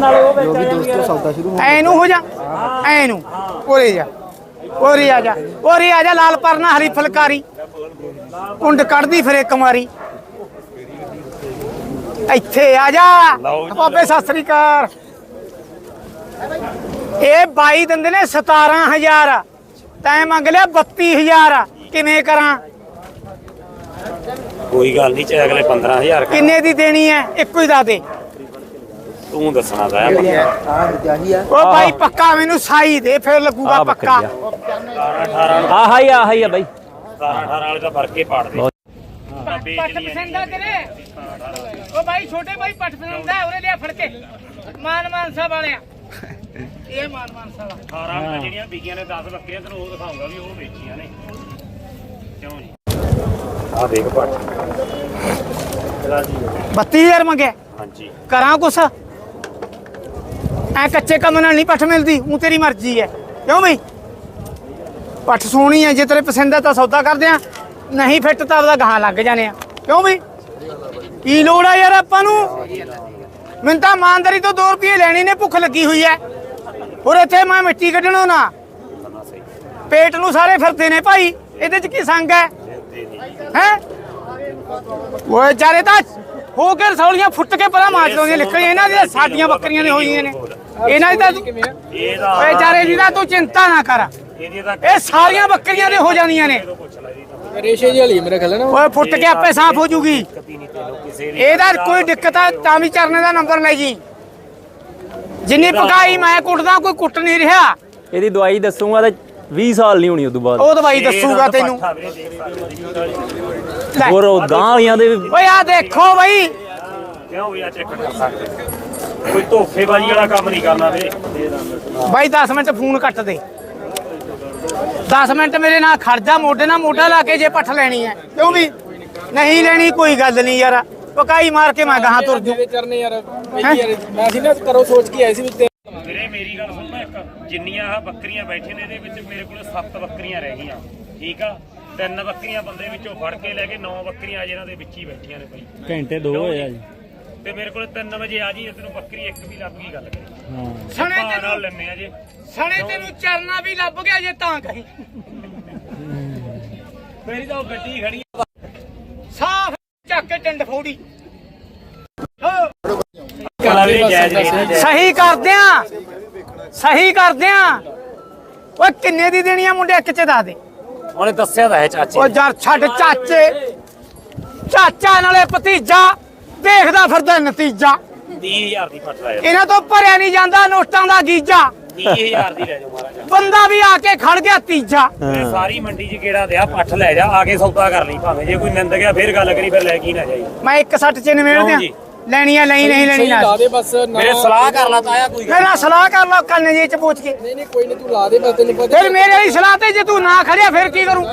ਜੋ ਵੀ ਦੋਸਤੋ ਸੌਦਾ ਸ਼ੁਰੂ ਹੋ ਐ ਨੂੰ ਹੋ ਜਾ ਐ ਨੂੰ ਉਰੇ ਜਾ ਉਰੇ ਆ ਜਾ ਉਰੇ ਆ ਜਾ ਲਾਲ ਪਰਨਾ ਹਰੀ ਫਲਕਾਰੀ। ਕੁੰਡ ਕੱਢਦੀ ਫਿਰੇ ਕੁਮਾਰੀ ਇੱਥੇ ਆ ਜਾ। ਬਾਬੇ ਸਤਿ ਸ੍ਰੀ ਅਕਾਲ। ਇਹ 22 ਦਿੰਦੇ ਨੇ 17000 ਤੈਂ ਮੰਗ ਲਿਆ 32000 ਕਿਵੇਂ ਕਰਾਂ? ਕੋਈ ਗੱਲ ਨਹੀਂ ਚਾਹੇ ਅਗਲੇ 15000 ਕਰ ਕਿੰਨੇ ਦੀ ਦੇਣੀ ਹੈ? ਇੱਕੋ ਹੀ ਦੱਸ ਦੇ। ਤੂੰ ਦੱਸਣਾ ਦਾ ਆ ਉਹ ਬਾਈ ਪੱਕਾ ਮੈਨੂੰ ਸਾਈ ਦੇ ਫਿਰ ਲੱਗੂਗਾ ਆਹ ਪੱਕਾ। ਬੱਕਰੀ 18 ਆਹ ਹੀ ਆਹ ਹੀ ਆ ਬਾਈ। 18 ਵਾਲੇ ਦਾ ਫ਼ਰਕ ਹੀ ਪਾੜ ਦੇ। ਪੱਟ ਪਸੰਦ ਆ ਤੇਰੇ। ਉਹ ਬਾਈ ਛੋਟੇ ਬਾਈ ਪੱਟ ਪਸੰਦ ਆ ਉਰੇ ਲਿਆ ਫੜ ਕੇ ਮਾਨ ਮਾਨਸਾ ਵਾਲਿਆ। ਇਹ ਮਾਨ ਮਾਨਸਾ ਵਾਲਾ। 18 ਵਾਲੇ ਜਿਹੜੀਆਂ ਵਿਕੀਆਂ ਨੇ 10 ਬੱਕਰੀਆਂ ਤੈਨੂੰ ਉਹ ਦਿਖਾਉਂਗਾ ਵੀ ਉਹ ਵੇਚੀਆਂ ਨੇ। ਕਿਉਂ ਜੀ ਆ ਦੇਖ ਪੱਟ। 32000 ਮੰਗਿਆ। ਹਾਂਜੀ। ਕਰਾਂ ਕੁਛ? ਐ ਕੱਚੇ ਕੰਮ ਨਾਲ ਨਹੀਂ ਪੱਠ ਮਿਲਦੀ ਉਹ ਤੇਰੀ ਮਰਜ਼ੀ ਹੈ ਕਿਉਂ ਬਈ? ਪੱਠ ਸੋਹਣੀ ਹੈ ਜੇ ਤੇਰੇ ਪਸੰਦ ਹੈ ਤਾਂ ਸੌਦਾ ਕਰਦੇ ਆ, ਨਹੀਂ ਫਿੱਟ ਤਾਂ ਆਪਦਾ ਗਾਹਾਂ ਲੱਗ ਜਾਣੇ ਆ। ਕਿਉਂ ਬਈ? ਕੀ ਲੋੜ ਆ ਯਾਰ ਆਪਾਂ ਨੂੰ? ਮੈਨੂੰ ਤਾਂ ਇਮਾਨਦਾਰੀ ਤੋਂ 2 ਰੁਪਏ ਲੈਣੀ ਨੇ, ਭੁੱਖ ਲੱਗੀ ਹੋਈ ਹੈ ਹੋਰ ਇੱਥੇ ਮੈਂ ਮਿੱਟੀ ਕੱਢਣੋਂ ਨਾ। ਪੇਟ ਨੂੰ ਸਾਰੇ ਫਿਰਦੇ ਨੇ ਭਾਈ, ਇਹਦੇ ਚ ਕੀ ਸੰਗ ਹੈ ਹੈ? ਓਏ ਚਾਰੇ ਤਾਂ ਹੋ ਕੇ ਰਸੌਲੀਆਂ ਫੁੱਟ ਕੇ ਪਰਾਂ ਮਾਰ ਲਾਉਂਦੀਆਂ ਨਿਕਲੀਆਂ ਇਹਨਾਂ ਦੀਆਂ, ਸਾਡੀਆਂ ਬੱਕਰੀਆਂ ਨੇ ਹੋਈਆਂ ਨੇ। ਇਹਨਾਂ ਦੀ ਤਾਂ ਇਹਦਾ ਓਏ ਚਾਰੇ ਦੀ ਤਾਂ ਚਿੰਤਾ ਨਾ ਕਰ। ਇਹਦੀ ਤਾਂ ਇਹ ਸਾਰੀਆਂ ਬੱਕਰੀਆਂ ਦੇ ਹੋ ਜਾਣੀਆਂ ਨੇ। ਰੇਸ਼ੇ ਜੀ ਵਾਲੀ ਮੇਰੇ ਖਿਆਲ ਨਾਲ। ਓਏ ਫੁੱਟ ਕੇ ਆਪੇ ਸਾਫ਼ ਹੋ ਜੂਗੀ। ਕਦੀ ਨਹੀਂ ਤੈਨੂੰ ਕਿਸੇ ਦੀ ਇਹਦਾ ਕੋਈ ਦਿੱਕਤ ਆ ਤਾਂ ਵੀ ਚਰਨੇ ਦਾ ਨੰਬਰ ਲੈ ਜੀ। ਜਿੰਨੀ ਪਕਾਈ ਮੈਂ ਕੁੱਟਦਾ ਕੋਈ ਕੁੱਟ ਨਹੀਂ ਰਿਹਾ। ਇਹਦੀ ਦਵਾਈ ਦੱਸੂਗਾ ਤੇ 20 ਸਾਲ ਨਹੀਂ ਹੋਣੀ ਉਦੋਂ ਬਾਅਦ। ਉਹ ਦਵਾਈ ਦੱਸੂਗਾ ਤੈਨੂੰ। ਲੈ। ਹੋਰ ਉਹ ਗਾਂ ਵਾਲੀਆਂ ਦੇ ਵੀ ਓਏ ਆ ਦੇਖੋ ਬਈ। ਕਿਉਂ ਵੀ ਆ ਚੈੱਕ ਕਰ ਸਕਦੇ ਕੋਈ ਧੋਖੇਬਾਜ਼ੀ ਵਾਲਾ ਕੰਮ ਨਹੀਂ ਕਰਨਾ ਵੀਰੇ। ਬਾਈ 10 ਮਿੰਟ ਫੋਨ ਕੱਟ ਦੇ। 10 ਮਿੰਟ ਮੇਰੇ ਨਾਲ ਖੜ ਜਾ ਮੋਢੇ ਨਾਲ ਮੋਢਾ ਲਾ ਕੇ ਜੇ ਪੱਠ ਲੈਣੀ ਹੈ। ਕਿਉਂ ਵੀ? ਨਹੀਂ ਲੈਣੀ ਕੋਈ ਗੱਲ ਨਹੀਂ ਯਾਰ। ਪਕਾਈ ਮਾਰ ਕੇ ਮੈਂ ਗਾਹਾਂ ਤੁਰ ਜੂ ਚਰਨੇ ਯਾਰ? ਪਹਿਲੀ ਯਾਰ ਮੈਂ ਸੀ ਨਾ ਕਰੋ ਸੋਚ ਕੇ ਆਏ ਸੀ ਵੀ ਤੇ ਵੀਰੇ ਮੇਰੀ ਗੱਲ ਸੁਣਨਾ ਇੱਕ। ਜਿੰਨੀਆਂ ਆ ਬੱਕਰੀਆਂ ਬੈਠੇ ਨੇ ਇਹਦੇ ਵਿੱਚ ਮੇਰੇ ਕੋਲ 7 ਬੱਕਰੀਆਂ ਰਹਿ ਗਈਆਂ। ਠੀਕ ਆ? ਤਿੰਨ ਬੱਕਰੀਆਂ ਬੰਦੇ ਵਿੱਚੋਂ ਫੜ ਕੇ ਲੈ ਕੇ 9 ਬੱਕਰੀਆਂ ਅਜੇ ਇਹਨਾਂ ਦੇ ਵਿੱਚ ਹੀ ਬੈਠੀਆਂ ਨੇ ਭਾਈ ਘੰਟੇ ਦੋ ਹੋਏ ਆ ਜੀ। ਤੇ ਮੇਰੇ ਕੋਲ 3 ਵਜੇ ਆ ਜੀ ਤੈਨੂੰ ਬੱਕਰੀ ਇੱਕ ਵੀ ਲੱਭ ਗਈ ਗੱਲ ਕਰੀ। ਹਾਂ। ਸਣੇ ਤੈਨੂੰ ਲੈਣੇ ਆ ਜੇ। ਸਣੇ ਤੈਨੂੰ ਚਰਨਾ ਵੀ ਲੱਭ ਗਿਆ ਜੇ ਤਾਂ ਕਹੀਂ। ਮੇਰੀ ਤਾਂ ਉਹ ਗੱਡੀ ਖੜੀ ਆ। ਸਾਫ਼ ਚੱਕ ਕੇ ਟਿੰਡ ਫੋੜੀ। ਵੀ ਜਾਇਜ਼ ਨਹੀਂ ਸਹੀ ਕਰਦਿਆਂ ਸਹੀ ਕਰਦਿਆਂ। ਓਏ ਕਿੰਨੇ ਦੀ ਦੇਣੀ ਆ ਮੁੰਡੇ ਇੱਕ ਚ ਦੱਸ ਦੇ। ਉਹਨੇ ਦੱਸਿਆ ਤਾਂ ਹੈ ਚਾਚੇ ਓ ਯਾਰ ਛੱਡ ਚਾਚੇ। ਚਾਚਾ ਨਾਲੇ ਭਤੀਜਾ। ਦੇਖਦਾ ਫਿਰਦਾ ਨਤੀਜਾ। 30000 ਦੀ ਫਟ ਲਾਇਆ ਇਹਨਾਂ ਤੋਂ ਭਰਿਆ ਨਹੀਂ ਜਾਂਦਾ ਨੋਟਾਂ ਦਾ ਗੀਜਾ। 30000 ਦੀ ਲੈ ਜਾਓ ਮਹਾਰਾਜ। ਬੰਦਾ ਵੀ ਆ ਕੇ ਖੜ ਗਿਆ ਤੀਜਾ। ਇਹ ਸਾਰੀ ਮੰਡੀ 'ਚ ਕਿਹੜਾ ਦਿਆ? ਪੱਠ ਲੈ ਜਾ ਆ ਕੇ ਸੌਦਾ ਕਰ ਲਈ ਭਾਵੇਂ। ਜੇ ਕੋਈ ਨਿੰਦ ਗਿਆ ਫੇਰ ਗੱਲ ਕਰੀ ਫਿਰ ਲੈ ਕੀ ਨਾ ਜਾਈ। ਮੈਂ ਇੱਕ ਸੱਟ ਚ ਨਿਮੇੜ ਕਿਉਂ ਦਿਆਂ ਜੀ? ਲੈਣੀ ਆ ਲੈਣੀ ਨਹੀਂ ਲੈਣੀ ਲਾ ਨਾ ਦੇ ਬਸ ਨਾ ਮੇਰੇ ਸਲਾਹ ਕਰ ਲਾ ਤਾਇਆ ਕੋਈ ਗੱਲ ਮੇਰਾ ਸਲਾਹ ਕਰ ਲਓ ਕੰਨ ਜੇ ਚ ਪੁੱਛ ਕੇ। ਨਹੀਂ ਨਹੀਂ ਕੋਈ ਨਹੀਂ ਤੂੰ ਲਾ ਦੇ ਬਸ ਤੈਨੂੰ ਪਤਾ ਫਿਰ ਮੇਰੇ ਵਾਲੀ ਸਲਾਹ ਤੇ ਜੇ ਤੂੰ ਨਾ ਖੜਿਆ ਫਿਰ ਕੀ ਕਰੂੰ?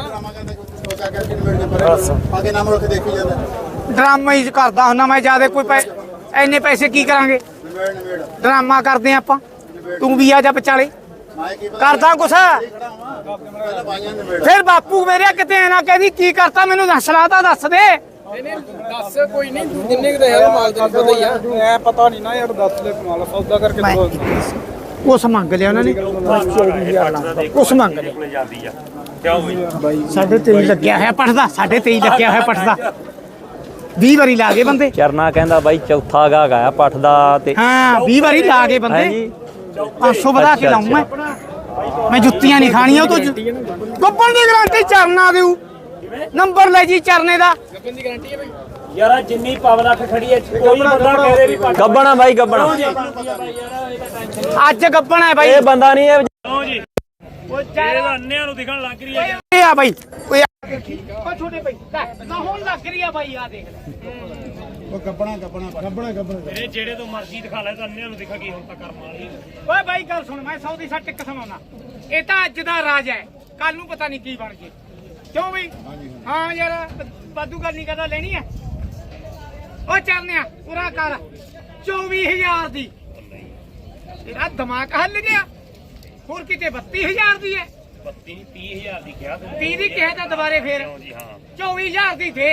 ਆਗੇ ਨਾਮ ਰੱਖ ਦੇਖੀ ਜਾਂਦਾ। ਡਰਾਮਾ ਹੀ ਕਰਦਾ ਹੁੰਦਾ ਮੈਂ ਜ਼ਿਆਦਾ ਕੋਈ ਪੈ ਐਨੇ ਪੈਸੇ ਕੀ ਕਰਾਂਗੇ? ਡਰਾਮਾ ਕਰਦੇ ਆਪਾਂ। ਤੂੰ ਵੀ ਆ ਜਾ ਵਿਚਾਲੇ। ਕਰਦਾ ਕੁਛ? ਫਿਰ ਬਾਪੂ ਮੇਰੇ ਕਿਤੇ ਐ ਨਾ ਕਹਿੰਦੀ ਕੀ ਕਰਤਾ ਮੈਨੂੰ ਦੱਸ ਤਾਂ ਦੱਸ ਦੇ। ਨਹੀਂ ਨਹੀਂ ਦੱਸ ਕੋਈ ਨਹੀਂ ਜਿੰਨੇ ਕੁ ਦਾ ਹੈ ਮਾਲ ਤੈਨੂੰ ਪਤਾ ਹੀ ਆ। ਐ ਪਤਾ ਨਹੀਂ ਨਾ ਯਾਰ ਦੱਸ ਲੈ ਕਮਾਲ ਸੌਦਾ ਕਰਕੇ ਮੈਂ- ਉਸ ਮੰਗ ਲਿਆ ਉਹਨਾਂ ਨੇ। ਕੁਛ ਮੰਗ ਲਿਆ। ਕੋਲੇ ਜਾਂਦੀ ਆ ਕਿਉਂ ਬਈ ਸਾਡੇ ਤੇ ਹੀ ਲੱਗਿਆ ਹੋਇਆ ਪੜਦਾ ਸਾਡੇ ਤੇ ਹੀ ਲੱਗਿਆ ਹੋਇਆ ਪੜਦਾ। 20 ਵਾਰੀ ਲਾ ਗਏ ਬੰਦੇ। ਚਰਨਾ ਕਹਿੰਦਾ ਬਾਈ ਚੌਥਾ ਗਾ ਗਾਇਆ ਪੱਠ ਦਾ ਤੇ ਹਾਂ 20 ਵਾਰੀ ਲਾ ਗਏ ਹੈ ਬੰਦੇ ਜੀ 500 ਵਧਾ ਕੇ ਲਾਉਂ ਮੈਂ ਮੈਂ ਜੁੱਤੀਆਂ ਨਹੀਂ ਖਾਣੀਆਂ ਉਹ ਤੋਂ ਗੱਪਣ ਦੀ ਗਾਰੰਟੀ ਚਰਨਾ ਦੇਊ। ਨੰਬਰ ਲੈ ਜੀ ਚਰਨੇ ਦਾ। ਗੱਪਨ ਦੀ ਗਾਰੰਟੀ ਹੈ ਬਈ ਯਾਰ ਜਿੰਨੀ ਪਬਲਿਕ ਖੜੀ ਐ ਕੋਈ ਬੰਦਾ ਕਹਦੇ ਵੀ ਗੱਬਣਾ ਬਾਈ ਗੱਬਣਾ ਅੱਜ ਗੱਪਣ ਹੈ ਬਾਈ। ਇਹ ਬੰਦਾ ਨਹੀਂ ਇਹ ਕਿਉਂ ਜੀ ਉਹ ਚਾਰੇ ਨੂੰ ਦਿਖਣ ਲੱਗ ਰਹੀ ਹੈ। ਇਹ ਆ ਬਾਈ। ਓ ਛੋਟੇ ਬਾਈ ਲੈ ਨਾ ਹੁਣ ਲੱਗ ਰਹੀ ਆ ਬਾਈ ਆ ਦੇਖ ਲੈ। ਉਹ ਗੱਬਣਾ ਗੱਬਣਾ ਗੱਬਣਾ ਗੱਬਣਾ ਮੇਰੇ ਜਿਹੜੇ ਤੋਂ ਮਰਜ਼ੀ ਦਿਖਾ ਲੈ ਤਾਂ ਅੰਨਿਆਂ ਨੂੰ ਦਿਖਾ ਕੀ ਹੁਣ ਤਾਂ ਕਰਮ ਵਾਲੀ ਓਏ ਬਾਈ ਗੱਲ ਸੁਣ ਮੈਂ ਸੌ ਦੀ ਸੱਟ ਇੱਕ ਸੁਣਾਉਣਾ ਇਹ ਤਾਂ ਅੱਜ ਦਾ ਰਾਜ ਹੈ। ਕੱਲ ਨੂੰ ਪਤਾ ਨਹੀਂ ਕੀ ਬਣ ਜੇ। ਕਿਉਂ ਬਈ? ਹਾਂ ਯਾਰ ਬਾਦੂ ਗੱਲ ਨਹੀਂ ਕਰਦਾ ਲੈਣੀ ਹੈ। ਓ ਪੂਰਾ ਕਰ। 24000 ਦੀ। ਤੇਰਾ ਦਿਮਾਗ ਹੱਲ ਗਿਆ। ਹੋਰ ਕਿਤੇ 32000 ਦੀ ਹੈ। 32 30000 ਦੀ ਕਿਹਾ ਤੂੰ। 30 ਦੀ ਕਿਹਾ ਤਾਂ ਦੁਬਾਰੇ ਫੇਰ। ਕਿਉਂ ਜੀ ਹਾਂ। 24000 ਦੀ ਦੇ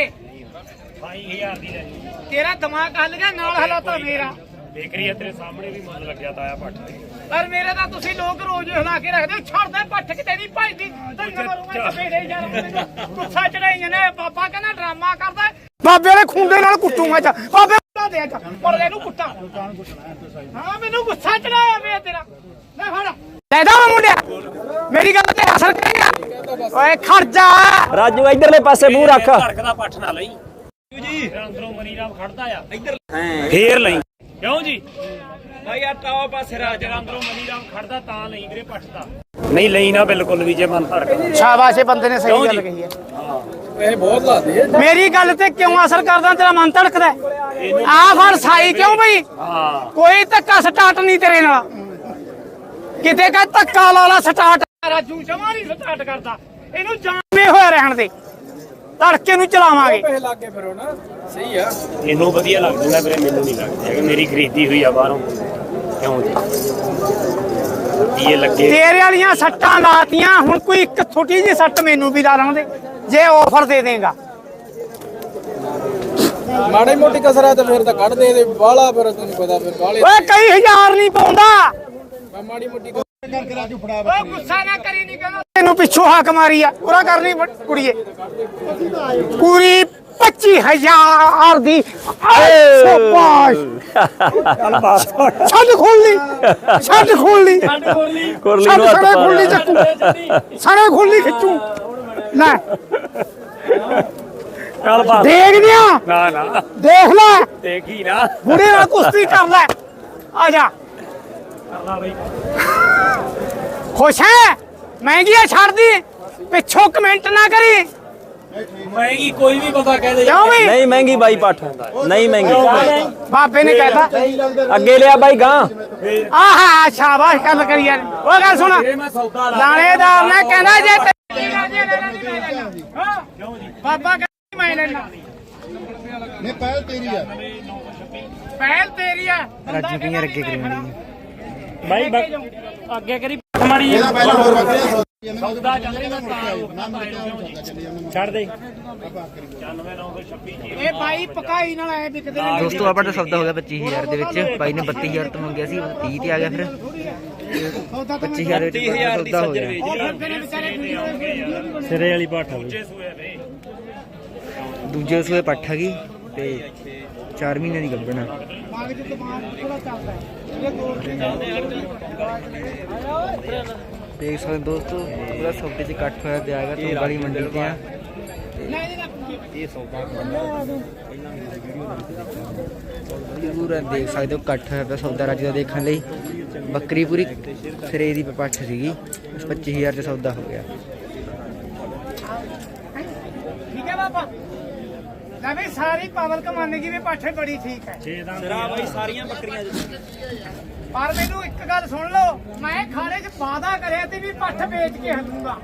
28000 ਦੀ ਲੈ ਜੀ ਤੇਰਾ ਦਿਮਾਗ ਹੱਲ ਗਿਆ ਨਾਲ ਹਲਾਤਾ ਮੇਰਾ। ਦੇਖ ਰਹੀ ਹੈ ਤੇਰੇ ਸਾਹਮਣੇ ਵੀ ਮੁੱਲ ਲੱਗਿਆ ਤਾਇਆ ਪੱਠ ਤੇ। ਪਰ ਮੇਰੇ ਤਾਂ ਤੁਸੀਂ ਲੋਕ ਰੋਜ਼ ਹਿਲਾ ਕੇ ਰੱਖਦੇ ਹੋ। ਛੱਡ ਦੇ ਪੱਠ ਕਿਤੇ ਨਹੀਂ ਭਜਦੀ। ਤੈਨੂੰ ਮਾਰੂੰਗਾ ਚਪੇੜੇ ਯਾਰ ਮੈਨੂੰ ਗੁੱਸਾ ਚੜਾਈ ਨੇ ਬਾਬਾ ਕਹਿੰਦਾ ਡਰਾਮਾ ਕਰਦਾ ਹੈ। ਬਾਬੇ ਦੇ ਖੁੰਡੇ ਨਾਲ ਕੁੱਟੂਗਾ ਚਾ ਬਾਬੇ ਕੁੱਟਾ ਦੇ ਚਾ ਪਰ ਇਹਨੂੰ ਕੁੱਟਾ। ਹਾਂ ਮੈਨੂੰ ਗੁੱਸਾ ਚੜਾਇਆ ਵੇ ਤੇਰਾ। ਲੈ ਫੜ। ਲੈ ਦਾ ਮੁੰਡਿਆ। ਮੇਰੀ ਗੱਲ ਤੇ ਅਸਰ ਕਰੇਗਾ। ਓਏ ਖੜ ਜਾ। ਰਾਜੂ ਇਧਰਲੇ ਪਾਸੇ ਮੂੰਹ ਰੱਖ। ਧੜਕਦਾ ਪੱਠ ਨਾ ਲਈ। ਜੀ। ਅੰਦਰੋਂ ਮਨੀਰਾਮ ਖੜਦਾ ਆ। ਇੱਧਰ ਫੇਰ ਲਈ। ਕਿਉਂ ਜੀ? ਭਾਈ ਆ ਟਾਓ ਪਾਸੇ ਰਾਜ ਅੰਦਰੋਂ ਮਨੀਰਾਮ ਖੜਦਾ ਤਾਂ ਲਈ ਵੀਰੇ ਪੱਠ ਦਾ। ਨਹੀਂ ਲਈ ਨਾ ਬਿਲਕੁਲ ਵੀ ਜੇ ਮਨ ਧੜਕਦਾ ਸ਼ਾਬਾਸ਼ ਇਹ ਬੰਦੇ ਨੇ ਸਹੀ ਗੱਲ? ਕਹੀ ਹੈ। ਇਹ ਬਹੁਤ ਲਾਦੇ ਆ ਮੇਰੀ ਗੱਲ ਤੇ ਕਿਉਂ ਅਸਰ ਕਰਦਾ ਤੇਰਾ ਮਨ ਧੜਕਦਾ? ਆ ਫੜ ਸਾਈ ਕਿਉਂ ਬਈ? ਹਾਂ। ਕੋਈ ਧੱਕਾ ਸਟਾਰਟ ਨਹੀਂ ਤੇਰੇ ਨਾਲ। ਕਿਤੇ ਕਹ ਧੱਕਾ ਲਾ ਲਾ ਸਟਾਰਟ। ਰਾਜੂ ਜਮਾ ਨਹੀਂ ਸਟਾਰਟ ਕਰਦਾ। ਇਹਨੂੰ ਜਾਮੇ ਹੋਇਆ ਰਹਿਣ ਦੇ। ਧੜਕੇ ਨੂੰ ਚਲਾਵਾਂਗੇ। ਪੈਸੇ ਲੱਗ ਗਏ ਫਿਰ ਨਾ ਸਹੀ ਆ। ਇਹਨੂੰ ਵਧੀਆ ਲੱਗ ਜਾਂਦਾ ਵੀਰੇ ਮੈਨੂੰ ਨਹੀਂ ਲੱਗਦਾ ਹੈਗਾ। ਮੇਰੀ ਖਰੀਦੀ ਹੋਈ ਆ ਬਾਹਰੋਂ। ਕਿਉਂ ਜੀ? ਇਹ ਲੱਗੇ। ਤੇਰੇ ਵਾਲੀਆਂ ਸੱਟਾਂ ਲਾਤੀਆਂ। ਹੁਣ ਕੋਈ ਇੱਕ ਛੋਟੀ ਜਿਹੀ ਸੱਟ ਮੈਨੂੰ ਵੀ ਲਾ ਲਾਉਂਦੇ ਜੇ ਆਫਰ ਦੇ ਦੇਗਾ। ਮਾੜੀ ਮੋਟੀ ਕਸਰ ਆ ਤੇ ਫਿਰ ਤਾਂ ਕੱਢ ਦੇ ਦੇ। ਬਾਲਾ ਫਿਰ ਤੈਨੂੰ ਪਤਾ ਫਿਰ ਬਾਲੇ ਓਏ ਕਈ ਹਜ਼ਾਰ ਨਹੀਂ ਪਾਉਂਦਾ। ਮਾੜੀ ਮੋਟੀ ਗੁੱਸਾ ਨਾ ਕਰੀ ਨਹੀਂ ਕਹਿੰਦਾ। ਤੈਨੂੰ ਪਿੱਛੋਂ ਹਾਕ ਮਾਰੀ ਆ ਪੂਰਾ ਕਰਨੀ ਬ- ਕੁੜੀਏ। ਪੂਰੀ 25000 ਦੀ ਸ਼ਾਬਾਸ਼। ਛੱਡ ਖੋਲ ਲਈ ਛੱਡ ਖੋਲ ਲਈ ਕੁਰਲੀ ਛੱਡ ਨੂੰ ਹੱਥ ਸਾਰੇ ਪਾ ਖੋਲੀ ਲਿਆ। ਚੱਕੂ। ਸਾਰੇ ਖੋਲੀ ਖਿੱਚੂ। ਲੈ। ਚੱਲ ਬਸ ਦੇਖ ਨਾ ਨਾ। ਦੇਖ ਲੈ। ਦੇਖੀ ਨਾ। ਬੁੜੇ ਨਾਲ ਕੁਸ਼ਤੀ ਕਰ ਲੈ। ਆ ਜਾ। ਕਰਦਾ ਬਈ ਖੁਸ਼ ਹੈ ਮਹਿੰਗੀ ਆ ਛੱਡਦੀ ਪਿੱਛੋਂ ਕਮੈਂਟ ਨਾ ਕਰੀ ਮਹਿੰਗੀ ਕੋਈ ਵੀ ਬੰਦਾ ਕਹਿ ਦੇ ਕਿਉਂ ਵੀ ਨਹੀਂ ਮਹਿੰਗੀ ਬਾਈ ਪੱਠ ਨਹੀਂ ਮਹਿੰਗੀ ਬਾਬੇ ਨੇ ਕਹਿਤਾ ਅੱਗੇ ਲਿਆ ਬਾਈ ਗਾਂ ਆਹਾ ਸ਼ਾਬਾਸ਼ ਗੱਲ ਕਰੀ ਯਾਰ ਉਹ ਗੱਲ ਸੁਣ ਮੈਂ ਸੌਦਾ ਲਾਣੇਦਾਰ ਨੇ ਕਹਿੰਦਾ ਜੇ ਤੇਰੀ ਰਾਜੀ ਲੈਣਾ ਨਹੀਂ ਮੈਂ ਲੈਣਾ ਹਾਂ ਬਾਬਾ ਕਹਿੰਦਾ ਮੈਂ ਲੈਣਾ ਨਹੀਂ ਕੀ ਅੱਗੇ ਕਰੀ ਬਾਈ ਅੱਗੇ ਕਰੀ ਪੱਠ ਮਾਰੀ ਇਹਦਾ ਪਹਿਲਾਂ ਹੋਰ ਬੱਕਰੀਆਂ ਸੌਦੀ ਚੱਲ ਰਿਹਾ ਤਾਂ ਛੱਡ ਦੇ। 99926 ਜੀ ਇਹ ਬਾਈ ਪਕਾਈ ਨਾਲ ਐ ਵਿਕਦੇ ਨੇ। ਦੋਸਤੋ ਆਪਣਾ ਤਾਂ ਸੌਦਾ ਹੋ ਗਿਆ 25000 ਦੇ ਵਿੱਚ। ਬਾਈ ਨੇ 32000 ਤੋਂ ਮੰਗਿਆ ਸੀ 30 ਤੇ ਆ ਗਿਆ ਫਿਰ। 25000 ਦੇ ਵਿੱਚ ਸੌਦਾ ਹੋ ਗਿਆ। ਸਿਰੇ ਵਾਲੀ ਪੱਠ ਦੂਜੇ ਸੂਏ ਪੱਠ ਹੈਗੀ ਤੇ 4 ਮਹੀਨੇ ਦੀ ਗੱਭਣ ਆ। ਇਹ ਦੋ ਦੇਖ ਸਕਦੇ ਹੋ ਦੋਸਤੋ ਪੂਰਾ ਸੌਦੇ 'ਚ ਇਕੱਠ ਹੋਇਆ ਪਿਆ ਹੈਗਾ ਤੋਂ ਵਾਲੀ ਮੰਡੀ ਤੇ ਆ। ਪੂਰਾ ਦੇਖ ਸਕਦੇ ਹੋ ਇਕੱਠ ਹੋਇਆ ਪਿਆ ਸੌਦਾ ਰਾਜ ਦਾ ਦੇਖਣ ਲਈ। ਬੱਕਰੀ ਪੂਰੀ ਸਿਰੇ ਦੀ ਪੱਠ ਸੀਗੀ 25000 ਚ ਸੌਦਾ ਹੋ ਗਿਆ। ਠੀਕ ਹੈ ਬਾਬਾ। ਲੈ ਵੀ ਸਾਰੀ ਪਾਵਰ ਕਮਾਨੇ ਦੀ ਵੀ ਪਾਠੇ ਬੜੀ ਠੀਕ ਹੈ। ਤੇਰਾ ਬਾਈ ਸਾਰੀਆਂ ਬੱਕਰੀਆਂ ਪਰ ਮੈਨੂੰ ਇੱਕ ਗੱਲ ਸੁਣ ਲਓ ਮੈਂ ਖਾਣੇ 'ਚ ਵਾਦਾ ਕਰਿਆ ਤੇ ਵੀ ਪੱਠ ਵੇਚ ਕੇ ਹਟੂੰਗਾ।